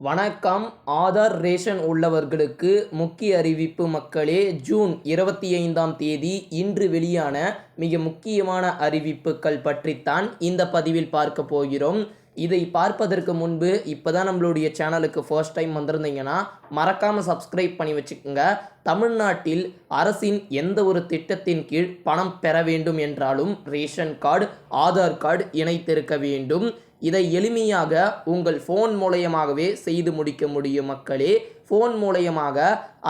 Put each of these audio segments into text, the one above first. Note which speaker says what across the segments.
Speaker 1: வணக்கம். ஆதார் ரேஷன் உள்ளவர்களுக்கு முக்கிய அறிவிப்பு மக்களே ஜூன் இருபத்தி ஐந்தாம் தேதி இன்று வெளியான மிக முக்கியமான அறிவிப்புகள் பற்றித்தான் இந்த பதிவில் பார்க்க போகிறோம். இதை பார்ப்பதற்கு முன்பு இப்போ தான் நம்மளுடைய சேனலுக்கு ஃபர்ஸ்ட் டைம் வந்திருந்தீங்கன்னா மறக்காமல் சப்ஸ்கிரைப் பண்ணி வச்சுக்கோங்க. தமிழ்நாட்டில் அரசின் எந்த ஒரு திட்டத்தின் கீழ் பணம் பெற வேண்டும் என்றாலும் ரேஷன் கார்டு ஆதார் கார்டு இணைத்திருக்க வேண்டும். இதை எளிமையாக உங்கள் ஃபோன் மூலயமாகவே செய்து முடிக்க முடியும் மக்களே. ஃபோன் மூலயமாக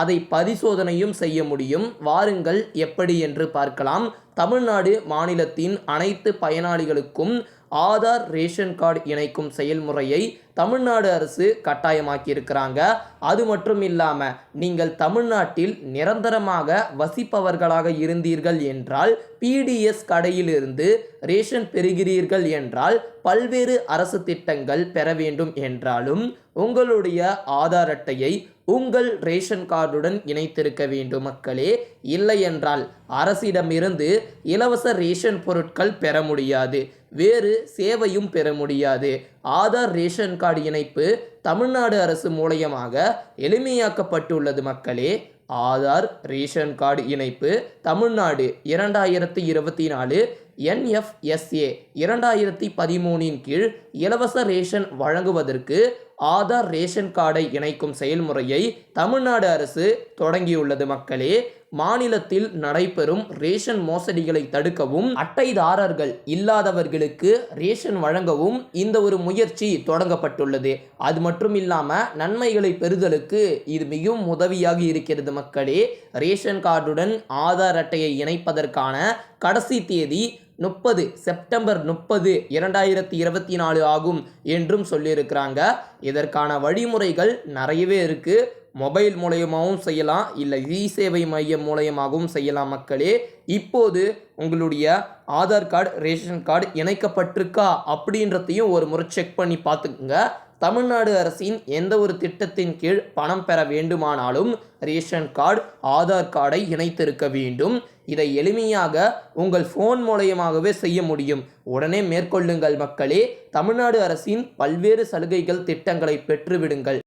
Speaker 1: அதை பரிசோதனையும் செய்ய முடியும். வாருங்கள் எப்படி என்று பார்க்கலாம். தமிழ்நாடு மாநிலத்தின் அனைத்து பயனாளிகளுக்கும் ஆதார் ரேஷன் கார்டு இணைக்கும் செயல்முறையை தமிழ்நாடு அரசு கட்டாயமாக்கி இருக்கிறாங்க அது மட்டும் இல்லாமல் நீங்கள் தமிழ்நாட்டில் நிரந்தரமாக வசிப்பவர்களாக இருந்தீர்கள் என்றால் பிடிஎஸ் கடையிலிருந்து ரேஷன் பெறுகிறீர்கள் என்றால் பல்வேறு அரசு திட்டங்கள் பெற வேண்டும் என்றாலும் உங்களுடைய ஆதார் அட்டையை உங்கள் ரேஷன் கார்டுடன் இணைத்திருக்க வேண்டும் மக்களே. இல்லை என்றால் அரசிடமிருந்து இலவச ரேஷன் பொருட்கள் பெற முடியாது. வேறு சேவையும் பெற முடியாது. ஆதார் ரேஷன் கார்டு இணைப்பு தமிழ்நாடு அரசு மூலயமாக எளிமையாக்கப்பட்டுள்ளது மக்களே. ஆதார் ரேஷன் கார்டு இணைப்பு தமிழ்நாடு இரண்டாயிரத்தி இருபத்தி நாலு என்எஃப்எஸ்ஏ இரண்டாயிரத்தி பதிமூணின் கீழ் இலவச ரேஷன் வழங்குவதற்கு ஆதார் ரேஷன் கார்டை இணைக்கும் செயல்முறையை தமிழ்நாடு அரசு தொடங்கியுள்ளது மக்களே. மாநிலத்தில் நடைபெறும் ரேஷன் மோசடிகளை தடுக்கவும் அட்டைதாரர்கள் இல்லாதவர்களுக்கு ரேஷன் வழங்கவும் இந்த ஒரு முயற்சி தொடங்கப்பட்டுள்ளது. அது மட்டும் இல்லாமல் நன்மைகளை பெறுதலுக்கு இது மிகவும் உதவியாக இருக்கிறது மக்களே. ரேஷன் கார்டுடன் ஆதார் அட்டையை இணைப்பதற்கான கடைசி தேதி முப்பது செப்டம்பர் முப்பது இரண்டாயிரத்தி இருபத்தி நாலு ஆகும் என்றும் சொல்லியிருக்கிறாங்க. இதற்கான வழிமுறைகள் நிறையவே இருக்குது மொபைல் மூலயமாவும் செய்யலாம் இல்லை இ சேவை மையம் மூலயமாகவும் செய்யலாம் மக்களே. இப்போது உங்களுடைய ஆதார் கார்டு ரேஷன் கார்டு இணைக்கப்பட்டிருக்கா அப்படின்றதையும் ஒரு முறை செக் பண்ணி பார்த்துக்குங்க. தமிழ்நாடு அரசின் எந்த ஒரு திட்டத்தின் கீழ் பணம் பெற வேண்டுமானாலும் ரேஷன் கார்டு ஆதார் கார்டை இணைத்திருக்க வேண்டும். இதை எளிமையாக உங்கள் ஃபோன் மூலயமாகவே செய்ய முடியும். உடனே மேற்கொள்ளுங்கள் மக்களே. தமிழ்நாடு அரசின் பல்வேறு சலுகைகள் திட்டங்களை பெற்றுவிடுங்கள்.